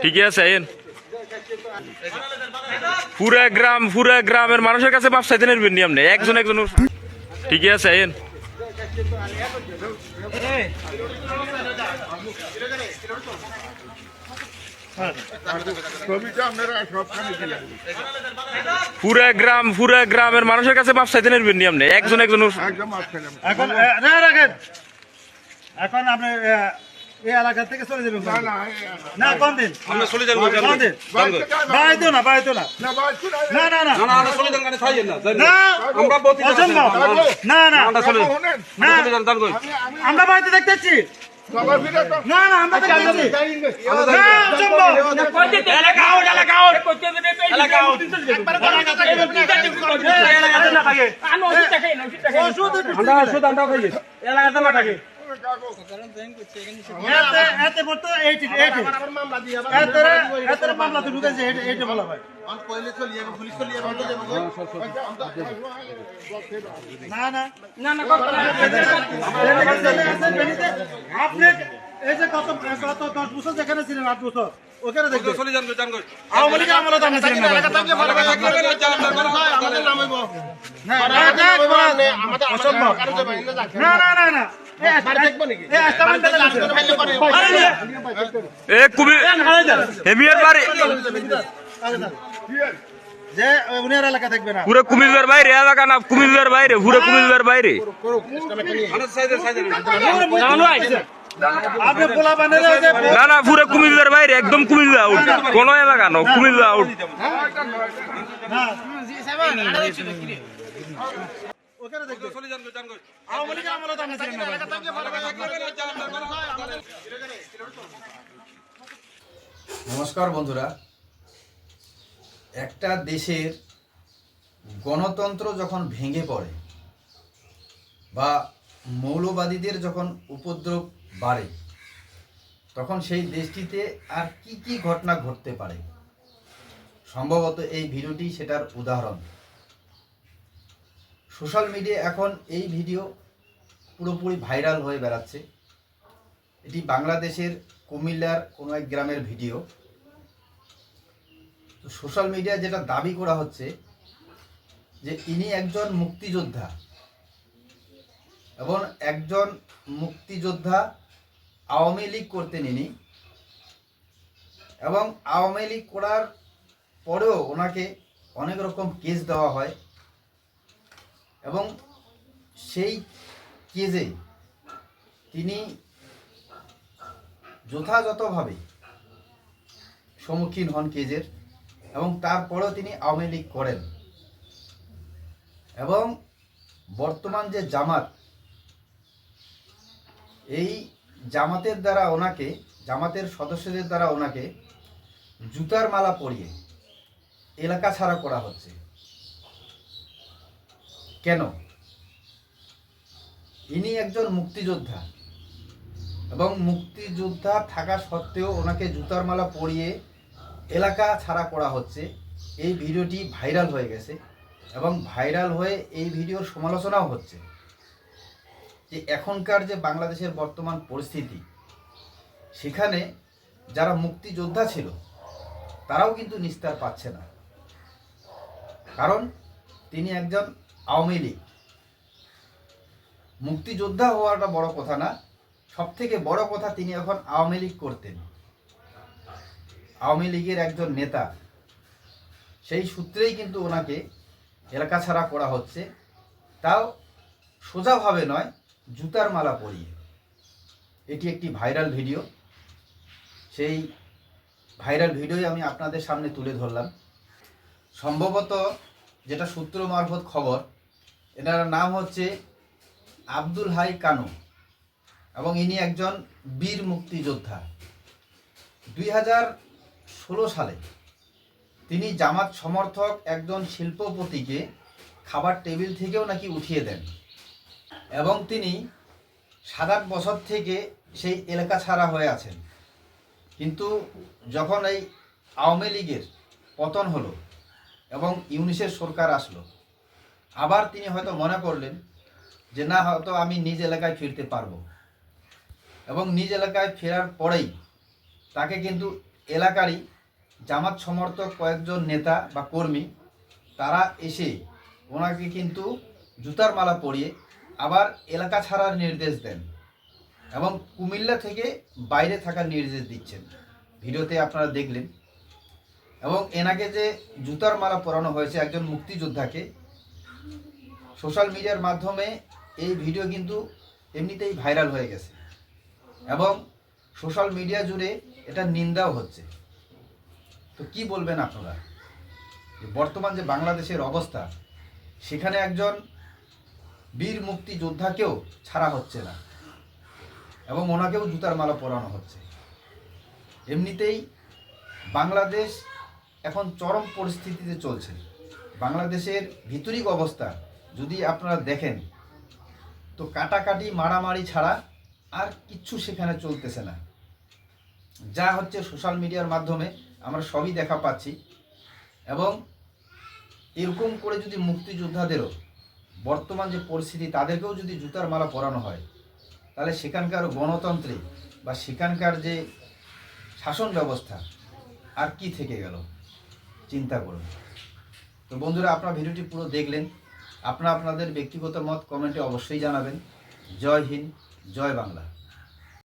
ঠিকই আছে আইন পুরা গ্রাম পুরা গ্রামের মানুষের কাছে মাপ চাইতে নেবেন নি আপনি একজন একজন ঠিকই আছে আইন দিলেন পুরা গ্রাম পুরা গ্রামের মানুষের কাছে মাপ চাইতে নেবেন নি আপনি একজন একজন এখন রাখেন। এখন আপনি এই এলাকা থেকে চলে যাবেন না না না দিন। আমরা চলে যাব কোন দিন। বাড়িতে না। বাড়াইতো না। না না না না না। না না চলে যান গাড়ি থাইয়েন না না আমরা বলতে না না আমরা চলে না চলে যান আমি আমরা বাড়িতে দেখতেছি না না আমরা দেখতেছি না অসম্ভব। ওষুধ একটু আমরা শুধু আমরা খাইয়ে এলাকাতে না থাকে কাগো এতে এতে বলতো এইটি এইটি এতে এতে হয়। না না। আপনি এই যে গত গত দশ বছর যেখানে ছিলেন আট বছর ওখানে দেখবেন চলে যান আওয়ামী লীগের আমলে তো আমরা ছিলাম না। না, না, না। না, পুরো কুমিল্লার বাইরে এলাকা না কুমিল্লার বাইরে পুরো কুমিল্লার বাইরে না না পুরো কুমিল্লার বাইরে একদম কুমিল্লা আউট কোন এলাকা না কুমিল্লা আউট। নমস্কার বন্ধুরা একটা দেশের গণতন্ত্র যখন ভেঙে পড়ে বা মৌলবাদীদের যখন উপদ্রব বাড়ে। তখন সেই দেশটিতে আর কি কি ঘটনা ঘটতে পারে? সম্ভবত এই ভিডিওটি সেটার উদাহরণ। সোশ্যাল মিডিয়া এখন এই ভিডিও পুরোপুরি ভাইরাল হয়ে বেড়াচ্ছে। এটি বাংলাদেশের কুমিল্লার কোনো এক গ্রামের ভিডিও। তো সোশ্যাল মিডিয়ায় যেটা দাবি করা হচ্ছে যে ইনি একজন মুক্তিযোদ্ধা। এবং একজন মুক্তিযোদ্ধা আওয়ামী লীগ করতে নিনি এবং আওয়ামী লীগ করার পরেও ওনাকে অনেক রকম কেস দেওয়া হয়। এবং সেই কেজে তিনি যথাযথভাবে সম্মুখীন হন কেজের এবং তারপরেও তিনি আওয়ামী লীগ করেন। এবং বর্তমান যে জামাত এই জামাতের দ্বারা ওনাকে, জামাতের সদস্যদের দ্বারা ওনাকে জুতার মালা পরিয়ে এলাকা ছাড়া করা হচ্ছে। কেন? ইনি একজন মুক্তিযোদ্ধা এবং মুক্তিযোদ্ধা থাকা সত্ত্বেও ওনাকে জুতার মালা পরিয়ে এলাকা ছাড়া করা হচ্ছে। এই ভিডিওটি ভাইরাল হয়ে গেছে এবং ভাইরাল হয়ে এই ভিডিওর সমালোচনাও হচ্ছে। যে এখনকার যে বাংলাদেশের বর্তমান পরিস্থিতি, সেখানে যারা মুক্তিযোদ্ধা ছিল, তারাও কিন্তু নিস্তার পাচ্ছে না। কারণ তিনি একজন আওয়ামী লীগ। মুক্তিযোদ্ধা হওয়াটা বড় কথা না সব থেকে বড় কথা তিনি এখন আওয়ামী লীগ করতেন। আওয়ামী লীগের একজন নেতা, সেই সূত্রেই কিন্তু ওনাকে এলাকা ছাড়া করা হচ্ছে। তাও সোজাভাবে নয় জুতার মালা পরিয়ে। এটি একটি ভাইরাল ভিডিও। সেই ভাইরাল ভিডিওই আমি আপনাদের সামনে তুলে ধরলাম। সম্ভবত যেটা সূত্র মারফত খবর, এটার নাম হচ্ছে আব্দুল হাই কানু এবং ইনি একজন বীর মুক্তিযোদ্ধা। দুই হাজার ষোলো সালে তিনি জামাত সমর্থক একজন শিল্পপতিকে খাবার টেবিল থেকেও নাকি উঠিয়ে দেন। এবং তিনি সাত আট বছর থেকে সেই এলাকা ছাড়া হয়ে আছেন। কিন্তু যখন এই আওয়ামী লীগের পতন হলো এবং ইউনিসের সরকার আসলো, আবার তিনি হয়তো মনে করলেন যে, না, হয়তো আমি নিজ এলাকায় ফিরতে পারব। এবং নিজ এলাকায় ফেরার পরেই তাকে কিন্তু এলাকারই জামাত সমর্থক কয়েকজন নেতা বা কর্মী, তারা এসে ওনাকে কিন্তু জুতার মালা পরিয়ে আবার এলাকা ছাড়ার নির্দেশ দেন এবং কুমিল্লা থেকে বাইরে থাকার নির্দেশ দিচ্ছেন। ভিডিওতে আপনারা দেখলেন। এবং এনাকে যে জুতার মালা পরানো হয়েছে একজন মুক্তিযোদ্ধাকে, সোশ্যাল মিডিয়ার মাধ্যমে এই ভিডিও কিন্তু এমনিতেই ভাইরাল হয়ে গেছে। এবং সোশ্যাল মিডিয়া জুড়ে এটা নিন্দাও হচ্ছে। তো কি বলবেন আপনারা? বর্তমান যে বাংলাদেশের অবস্থা, সেখানে একজন বীর মুক্তিযোদ্ধাকেও ছাড়া হচ্ছে না এবং ওনাকেও জুতার মালা পরানো হচ্ছে। এমনিতেই বাংলাদেশ এখন চরম পরিস্থিতিতে চলছে। বাংলাদেশের ভিতরিক অবস্থা যদি আপনারা দেখেন, তো কাটাকাটি, মারামারি ছাড়া আর কিচ্ছু সেখানে চলতেছে না। যা হচ্ছে সোশ্যাল মিডিয়ার মাধ্যমে আমরা সবই দেখা পাচ্ছি এবং এরকম করে যদি মুক্তিযোদ্ধাদেরও বর্তমান যে পরিস্থিতি, তাদেরকেও যদি জুতার মালা পরানো হয়, তাহলে সেখানকার গণতন্ত্রে বা সেখানকার যে শাসন ব্যবস্থা, আর কি থেকে গেল? চিন্তা করুন। তো বন্ধুরা, আপনার ভিডিওটি পুরো দেখলেন। আপনারা আপনাদের ব্যক্তিগত মত কমেন্টে অবশ্যই জানাবেন। জয় হিন্দ, জয় বাংলা।